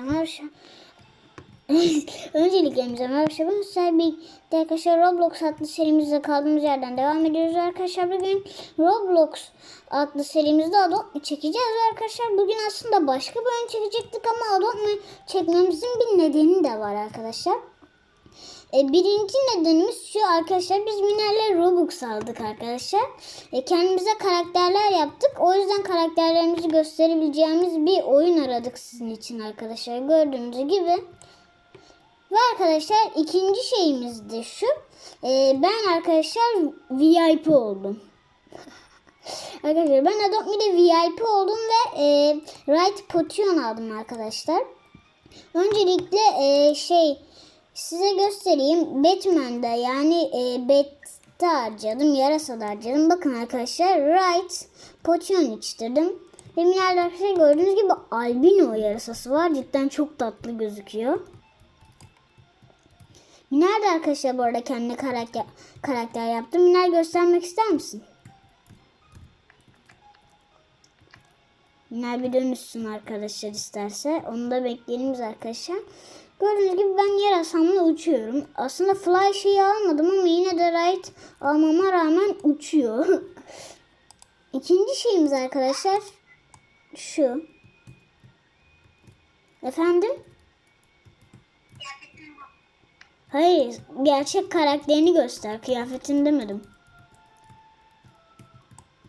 Öncelikle merhaba. Bugün sizlerle birlikte arkadaşlar Roblox adlı serimizde kaldığımız yerden devam ediyoruz arkadaşlar. Bugün Roblox adlı serimizde Adopt çekeceğiz arkadaşlar. Bugün aslında başka bir oyun çekecektik ama Adopt çekmemizin bir nedeni de var arkadaşlar. E, birinci nedenimiz şu arkadaşlar biz Miner'le Robux aldık arkadaşlar. E, kendimize karakterler yaptık. O yüzden karakterlerimizi gösterebileceğimiz bir oyun aradık sizin için arkadaşlar. Gördüğünüz gibi. Ve arkadaşlar ikinci şeyimiz de şu. E, ben arkadaşlar VIP oldum. arkadaşlar ben Adopt Me'de VIP oldum ve e, Right Potion aldım arkadaşlar. Öncelikle e, şey size göstereyim. Batman'da yani e, Bat'ta harcadım. Yarasa'da harcadım. Bakın arkadaşlar Right Potion içtirdim. Ve minerde arkadaşlar gördüğünüz gibi albino yarasası var. Cidden çok tatlı gözüküyor. Miner de arkadaşlar bu arada kendine karakter, karakter yaptı. Miner göstermek ister misin? Miner bir dönüşsün arkadaşlar isterse. Onu da bekleyelim arkadaşlar. Gördüğünüz gibi ben yer asamla uçuyorum. Aslında fly şeyi almadım ama yine de right almama rağmen uçuyor. İkinci şeyimiz arkadaşlar şu. Efendim? Hayır, gerçek karakterini göster. Kıyafetini demedim.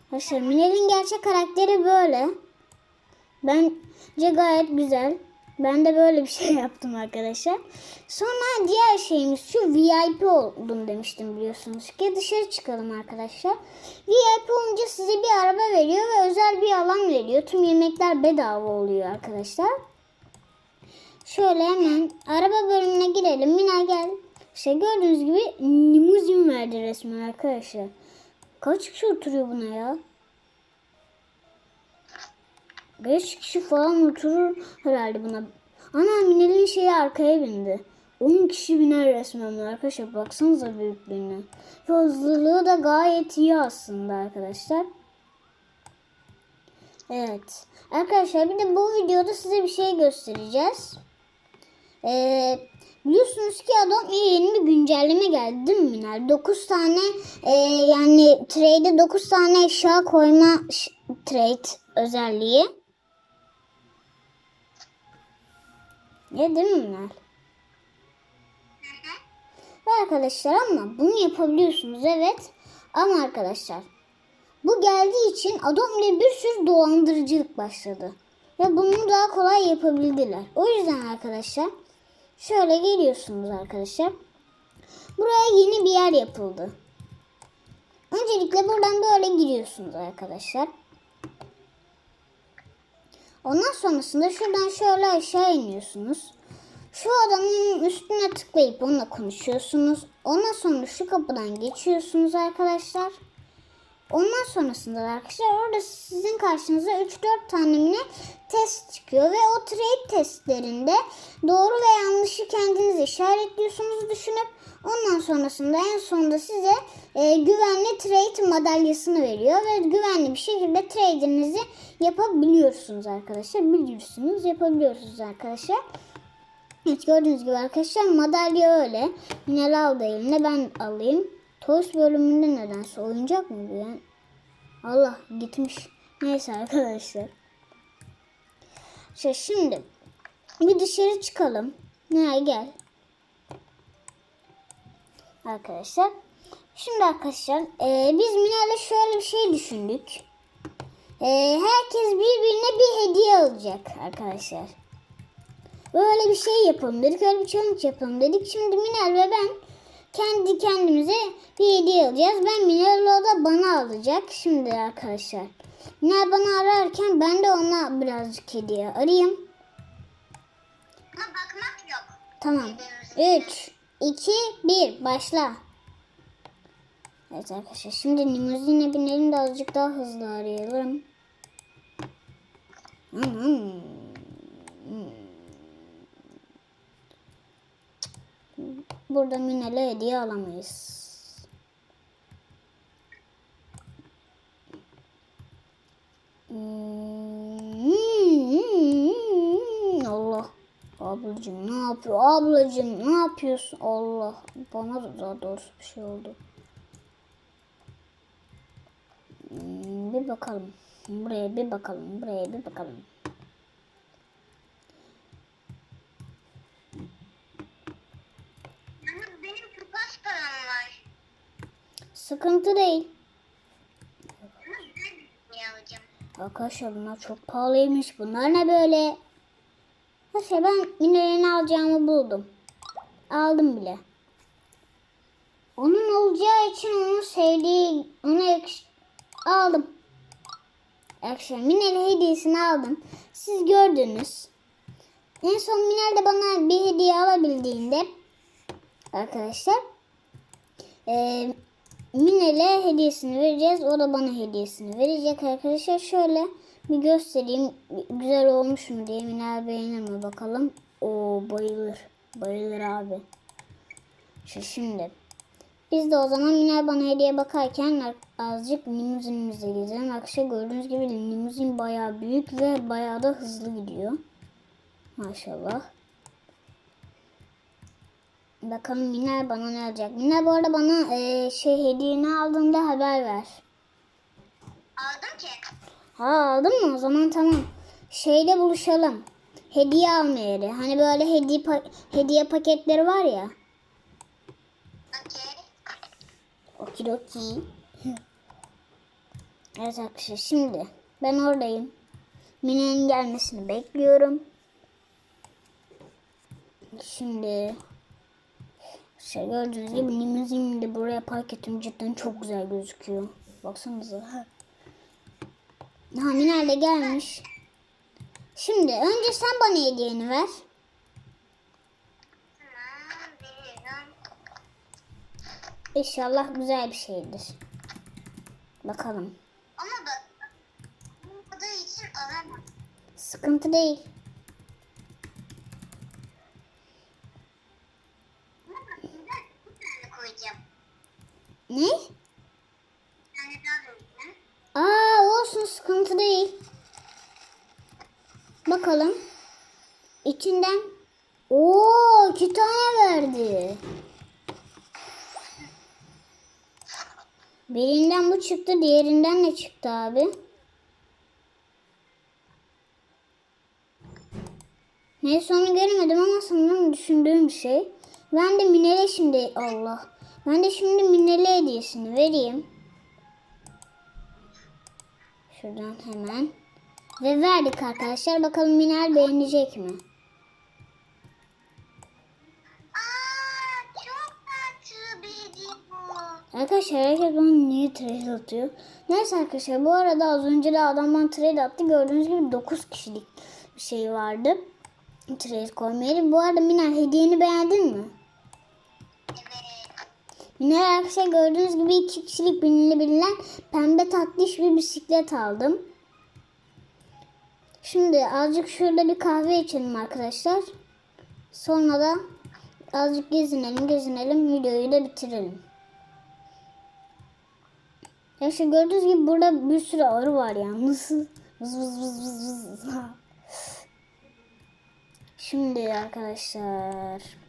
Arkadaşlar Minel'in gerçek karakteri böyle. Bence gayet güzel. Ben de böyle bir şey yaptım arkadaşlar. Sonra diğer şeyimiz şu VIP oldum demiştim biliyorsunuz ki. Dışarı çıkalım arkadaşlar. VIP olunca size bir araba veriyor ve özel bir alan veriyor. Tüm yemekler bedava oluyor arkadaşlar. Şöyle hemen araba bölümüne girelim. Mina gel. İşte gördüğünüz gibi limuzin verdi resmen arkadaşlar. Kaç kişi oturuyor buna ya? 5 kişi falan oturur herhalde buna. Ana Minel'in şeyi arkaya bindi. 10 kişi biner resmen arkadaşlar. Baksanıza büyüklüğüne. Ve hızlılığı da gayet iyi aslında arkadaşlar. Evet. Arkadaşlar bir de bu videoda size bir şey göstereceğiz. Ee, biliyorsunuz ki Adobe yeni bir güncelleme geldi değil mi Minel? 9 tane e, yani trade'e 9 tane eşya koyma trade özelliği. Ya değil mi Minel? Ve arkadaşlar ama bunu yapabiliyorsunuz evet. Ama arkadaşlar bu geldiği için Adobe'le bir sürü dolandırıcılık başladı. Ve bunu daha kolay yapabildiler. O yüzden arkadaşlar şöyle geliyorsunuz arkadaşlar. Buraya yeni bir yer yapıldı. Öncelikle buradan böyle giriyorsunuz arkadaşlar. Ondan sonrasında şuradan şöyle aşağı iniyorsunuz. Şu adamın üstüne tıklayıp onunla konuşuyorsunuz. Ondan sonra şu kapıdan geçiyorsunuz arkadaşlar. Ondan sonrasında arkadaşlar orada sizin karşınıza 3-4 tane test çıkıyor ve o trade testlerinde doğru ve yanlışı kendiniz işaretliyorsunuz düşünüp ondan sonrasında en sonunda size e, güvenli trade madalyasını veriyor ve güvenli bir şekilde trade'inizi yapabiliyorsunuz arkadaşlar. Biliyorsunuz yapabiliyorsunuz arkadaşlar. Evet gördüğünüz gibi arkadaşlar madalya öyle. Minel aldı eline ben alayım. Toys bölümünde nedense oyuncak mı bu yani? Allah gitmiş. Neyse arkadaşlar. İşte şimdi bir dışarı çıkalım. Ne gel. Arkadaşlar. Şimdi arkadaşlar e, biz Minel'le şöyle bir şey düşündük. E, herkes birbirine bir hediye alacak arkadaşlar. Böyle bir şey yapalım dedik. Öyle bir challenge yapalım dedik. Şimdi Minel ve ben kendi kendimize bir hediye alacağız. Ben Minel o da bana alacak. Şimdi arkadaşlar. Minel bana ararken ben de ona birazcık hediye arayayım. Ama bakmak yok. Tamam. 3, 2, 1 başla. Evet arkadaşlar şimdi limuzine binelim de azıcık daha hızlı arayalım. Hmm. Burada Minel'e hediye alamayız. Allah. Ablacım ne yapıyor? Ablacım ne yapıyorsun? Allah bana da daha doğrusu bir şey oldu. Bir bakalım. Buraya bir bakalım. Buraya bir bakalım. Yalnız benim çok az param var. Sıkıntı değil. Arkadaşlar bunlar çok pahalıymış. Bunlar ne böyle? Neyse ben mineralini alacağımı buldum. Aldım bile. Onun olacağı için onun sevdiği, ona. Aldım. Arkadaşlar mineral hediyesini aldım. Siz gördünüz. En son Minel de bana bir hediye alabildiğinde arkadaşlar eee Minel'e hediyesini vereceğiz. O da bana hediyesini verecek arkadaşlar. Şöyle bir göstereyim. Güzel olmuş mu diye Minel beğenir mi bakalım. O bayılır. Bayılır abi. Şu şimdi. Biz de o zaman Minel bana hediye bakarken azıcık limuzinimize gezelim. Arkadaşlar gördüğünüz gibi limuzin bayağı büyük ve bayağı da hızlı gidiyor. Maşallah. Bakalım Minel bana ne alacak. Minel bu arada bana eee, şey hediyeni aldığında haber ver. Aldım ki. Ha aldın mı? O zaman tamam. Şeyde buluşalım. Hediye alma yeri. Hani böyle hediye pa- hediye paketleri var ya. Okey. Okidoki. evet arkadaşlar şimdi ben oradayım. Mine'nin gelmesini bekliyorum. Şimdi şey gördüğünüz gibi limuzini de buraya park ettim. Cidden çok güzel gözüküyor. Baksanıza. Ha Minel de gelmiş. Şimdi önce sen bana hediyeni ver. İnşallah güzel bir şeydir. Bakalım. Ama bak. Olmadığı için alamam. Sıkıntı değil. Ama bak güzel bir tane koyacağım. Ne? Aa olsun sıkıntı değil. Bakalım. İçinden Oo iki tane verdi. Birinden bu çıktı, diğerinden ne çıktı abi? Neyse onu göremedim ama sanırım düşündüğüm şey. Ben de Minel'e şimdi Allah. Ben de şimdi Minel'e hediyesini vereyim. Şuradan hemen. Ve verdik arkadaşlar. Bakalım Minel beğenecek mi? Arkadaşlar herkes bana niye trade atıyor? Neyse arkadaşlar bu arada az önce de adam bana trade attı. Gördüğünüz gibi 9 kişilik bir şey vardı. Trade koymayı. Bu arada Minel hediyeni beğendin mi? Minel arkadaşlar gördüğünüz gibi 2 kişilik binilebilen pembe tatlış bir bisiklet aldım. Şimdi azıcık şurada bir kahve içelim arkadaşlar. Sonra da azıcık gezinelim gezinelim videoyu da bitirelim. Ya işte gördüğünüz gibi burada bir sürü arı var yalnız. Vız vız vız vız vız. Şimdi arkadaşlar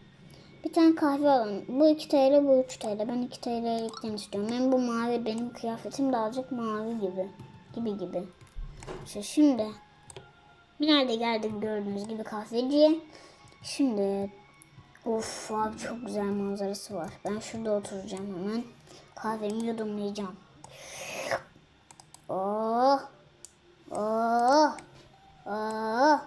bir tane kahve alalım. Bu 2 TL bu 3 TL. Ben 2 TL'likten istiyorum. Hem bu mavi benim kıyafetim de azıcık mavi gibi. Gibi gibi. İşte şimdi Nerede geldik gördüğünüz gibi kahveciye. Şimdi of abi çok güzel manzarası var. Ben şurada oturacağım hemen. Kahvemi yudumlayacağım. Oh. Oh. Oh.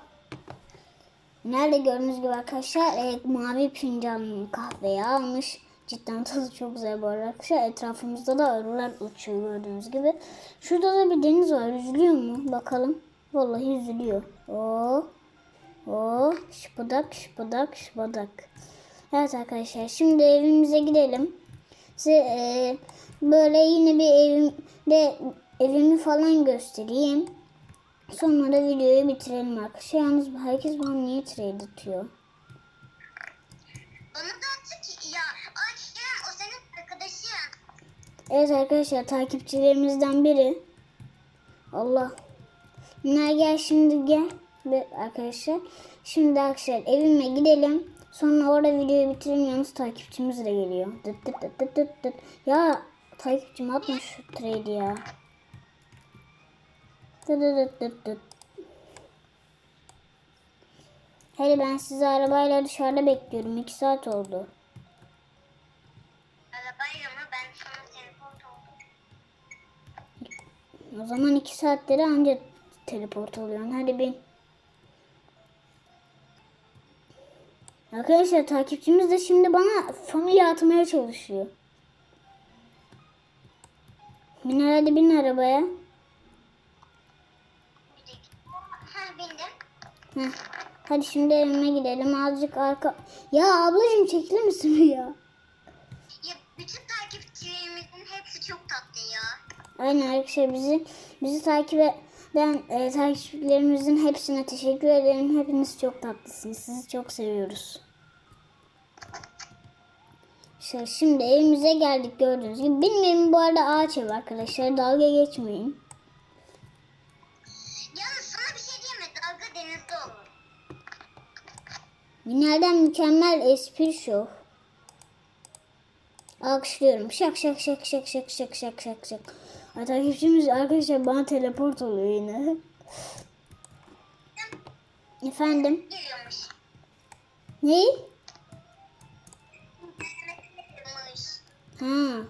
Nerede gördüğünüz gibi arkadaşlar e, mavi fincan kahveyi almış. Cidden tadı çok güzel bu arkadaşlar. Etrafımızda da arılar uçuyor gördüğünüz gibi. Şurada da bir deniz var. Üzülüyor mu? Bakalım. Vallahi üzülüyor. Oo. Oo. Şıpıdak şıpıdak şıpıdak. Evet arkadaşlar şimdi evimize gidelim. Size e, böyle yine bir evimde evimi falan göstereyim. Sonra da videoyu bitirelim arkadaşlar. Yalnız herkes bana niye trade atıyor? Bana da attı ki ya. Açtım o senin arkadaşın. Evet arkadaşlar takipçilerimizden biri. Allah. Bunlar gel şimdi gel. Arkadaşlar Şimdi arkadaşlar evime gidelim. Sonra orada videoyu bitirelim. Yalnız takipçimiz de geliyor. Dıt dıt dıt dıt dıt. Ya takipçim atma şu trade ya. Hele ben sizi arabayla dışarıda bekliyorum. 2 saat oldu. Arabayla mı? Ben sana teleport oldum. O zaman 2 saatleri anca teleport oluyorsun. Hadi bin. Arkadaşlar takipçimiz de şimdi bana familya atmaya çalışıyor. Bin hadi bin arabaya. Bir dakika. Ha bindim. Hadi şimdi evime gidelim. Azıcık arka... Ya ablacığım çekilir misin ya? Ya bütün takipçilerimizin hepsi çok tatlı ya. Aynen arkadaşlar bizi bizi takip eden e, takipçilerimizin hepsine teşekkür ederim. Hepiniz çok tatlısınız. Sizi çok seviyoruz. İşte şimdi evimize geldik gördüğünüz gibi. Benim bu arada ağaç ev arkadaşlar. Dalga geçmeyin. Binlerden mükemmel espri show. Alkışlıyorum. Şak şak şak şak şak şak şak şak şak. Takipçimiz arkadaşlar bana teleport oluyor yine. Efendim? Geliyormuş. Ne? Geliyormuş. Ha.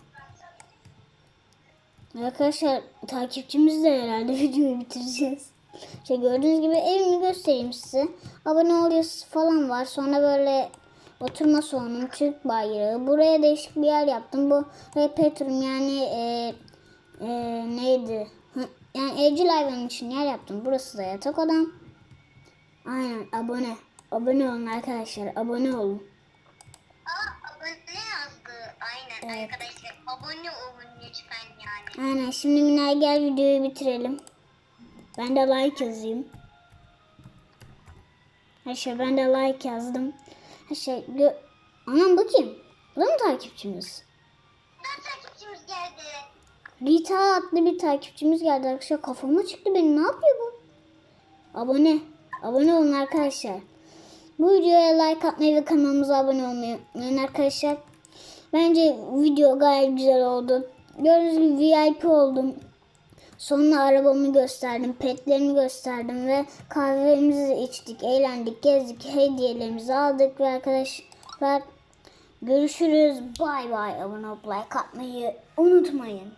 Arkadaşlar takipçimiz de herhalde videoyu bitireceğiz. İşte gördüğünüz gibi evimi göstereyim size. Abone ol yazısı falan var. Sonra böyle oturma salonum, Türk bayrağı. Buraya değişik bir yer yaptım. Bu reperturum yani e, e, neydi? Yani evcil hayvan için yer yaptım. Burası da yatak odam. Aynen abone. Abone olun arkadaşlar. Abone olun. Aa abone yazdı. Aynen Evet. arkadaşlar. Abone olun lütfen yani. Aynen şimdi Minay gel videoyu bitirelim. Ben de like yazayım. Her şey ben de like yazdım. Her şey gö Anam bu kim? Bu da mı takipçimiz? Ben takipçimiz geldi. Rita adlı bir takipçimiz geldi arkadaşlar. Kafama çıktı benim. Ne yapıyor bu? Abone. Abone olun arkadaşlar. Bu videoya like atmayı ve kanalımıza abone olmayı unutmayın arkadaşlar. Bence video gayet güzel oldu. Gördüğünüz gibi VIP oldum. Sonra arabamı gösterdim, petlerimi gösterdim ve kahvemizi içtik, eğlendik, gezdik, hediyelerimizi aldık ve arkadaşlar görüşürüz. Bay bay. Abone olup like atmayı unutmayın.